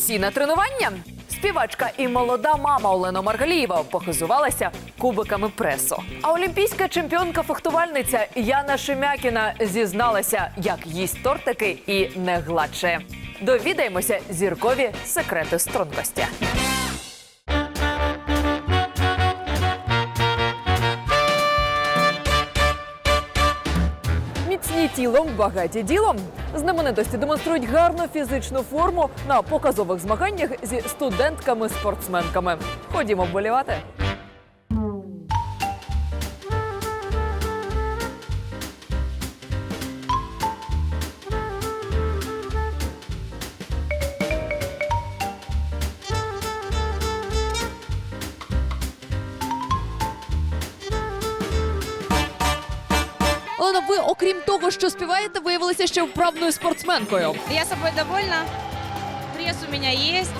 Всі на тренування. Співачка і молода мама Олена Маргалієва похизувалася кубиками пресу. А олімпійська чемпіонка-фехтувальниця Яна Шемякіна зізналася, як їсть тортики і не гладше. Довідаємося зіркові секрети стрункості. Тілом, багаті ділом. Знаменитості демонструють гарну фізичну форму на показових змаганнях зі студентками-спортсменками. Ходімо вболівати. Олена, ви, окрім того, що співаєте, виявилися ще вправною спортсменкою. Я собой довольна. Пресс у меня есть.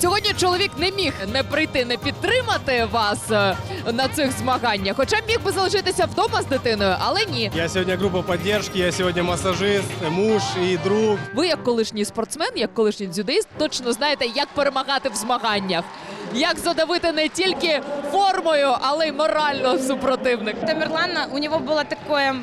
Сьогодні чоловік не міг не прийти, не підтримати вас е, на цих змаганнях. Хоча міг би залишитися вдома з дитиною, але ні. Я сегодня группа поддержки, я сегодня массажист, муж и друг. Ви, як колишній спортсмен, як колишній дзюдоїст, точно знаєте, як перемагати в змаганнях, як задавити не тільки формою, але й морально супротивник. Тамерлана, у нього було такое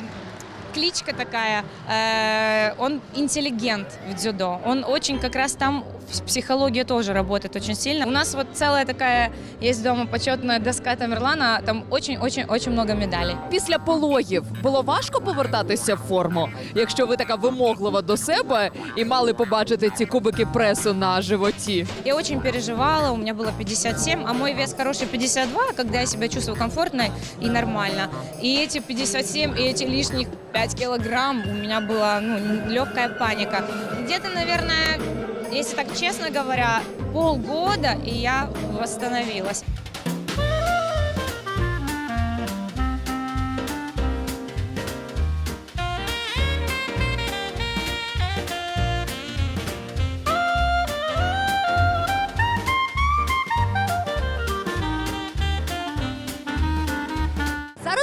кличка такая, э, он интеллигент в дзюдо. Он очень как раз там в психология тоже работает очень сильно. У нас вот целая такая есть дома почетная доска Тамерлана, там очень-очень-очень много медалей. Після пологів було важко повертатися в форму, якщо ви така вимоглива до себе і мали побачити ці кубики пресу на животі. Я очень переживала, у меня было 57, а мой вес хороший 52, когда я себя чувствую комфортно и нормально. И эти 57, и эти лишних 5 килограмм, у меня была ну, легкая паника. Где-то, наверное, если так честно говоря, полгода, и я восстановилась.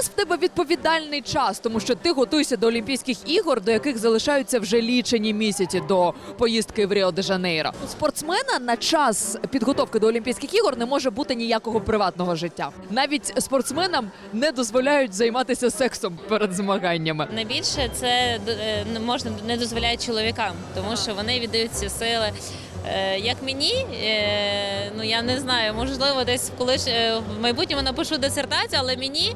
Зараз в тебе відповідальний час, тому що ти готуєшся до Олімпійських ігор, до яких залишаються вже лічені місяці до поїздки в Ріо де Жанейро. У спортсмена на час підготовки до Олімпійських ігор не може бути ніякого приватного життя. Навіть спортсменам не дозволяють займатися сексом перед змаганнями. Найбільше це е, можна не дозволяє чоловікам, тому що вони віддають ці сили. Е, Як мені, е, ну я не знаю, можливо, десь колись е, в майбутньому напишу дисертацію, але мені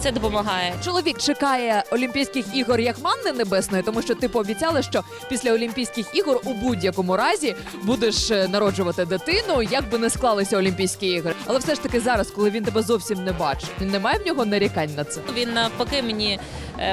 це допомагає. Чоловік чекає Олімпійських ігор як манни небесної, тому що ти пообіцяла, що після Олімпійських ігор у будь-якому разі будеш народжувати дитину, як би не склалися Олімпійські ігри. Але все ж таки зараз, коли він тебе зовсім не бачить, немає в нього нарікань на це. Він навпаки мені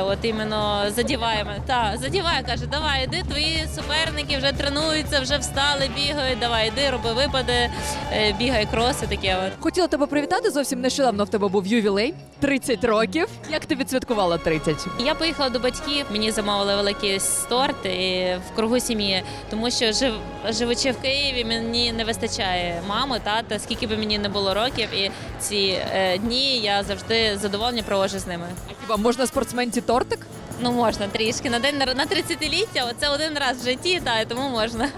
от іменно задіває мене. Та задіває, каже, давай, іди, твої суперники вже тренуються, вже встали, бігають. Давай, іди, роби випади, е, бігай кроси. Таке от. Хотіла тебе привітати. Зовсім нещодавно в тебе був ювілей 30 років. Як ти відсвяткувала 30? Я поїхала до батьків, мені замовили великий торт і в кругу сім'ї, тому що жив, живучи в Києві, мені не вистачає мами, тата, скільки би мені не було років, і ці е, дні я завжди задоволення проводжу з ними. А Хіба можна спортсменці тортик? Ну можна трішки на день на 30-ліття, оце один раз в житті, та тому можна.